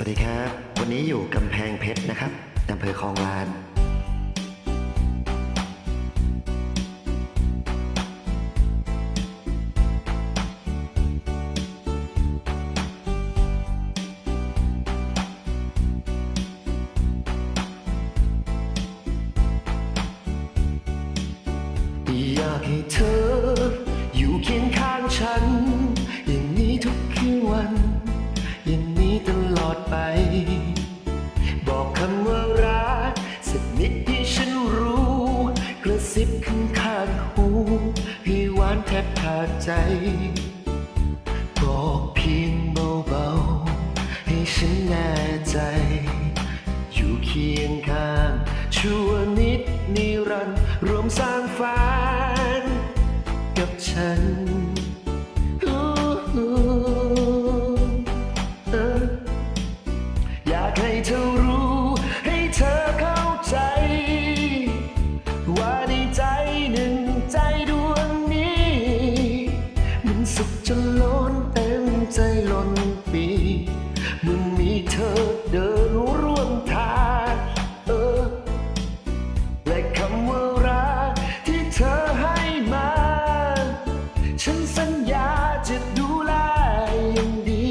วัสดีครับ วันนี้อยู่กำแพงเพชรนะครับอำเภอคลองลาน อยากให้เธอ นี้ตลอดไป บอกคำว่ารักสักนิดที่ฉันรู้ กระซิบข้างข้างหูให้หวานแทบขาดใจบอกเพียงเบาๆ ให้ฉันแน่ใจ อยู่เคียงข้างชั่วนิดนิรันดร์รวมสร้างฝันกับฉัน ใจล้นปีเมื่อมีเธอเดินร่วมทางเออ และคำว่ารักที่เธอให้มา ฉันสัญญาจะดูแลอย่างดี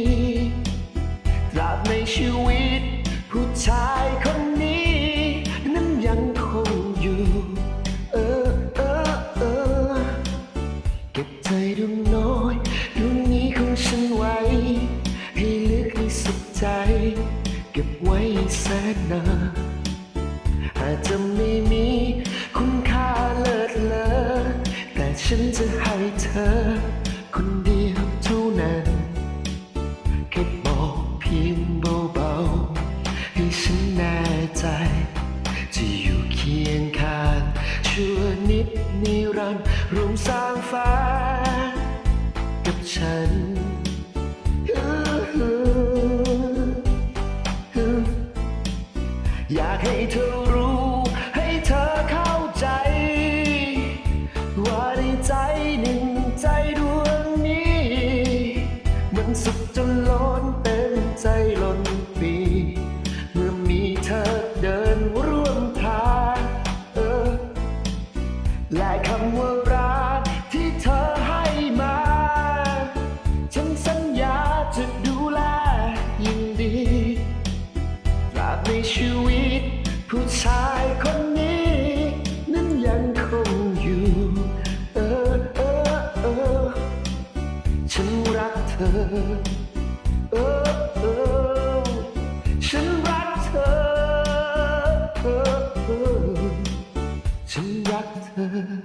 ตราบในชีวิตผู้ชาย นนานอาจจะไม่มีคุณค่าเลิศเลอแต่ฉันจะให้เธอ คนเดียวเท่านั้นแค่บอกเพียงเบาๆให้ฉันแน่ใจ จะอยู่เคียงข้างชั่วนิดนิรันดร์รวมสร้างฟ้ากับฉัน มัน ฉันรักเธอเออเออฉันรักเธอเออเออฉันรักเธอ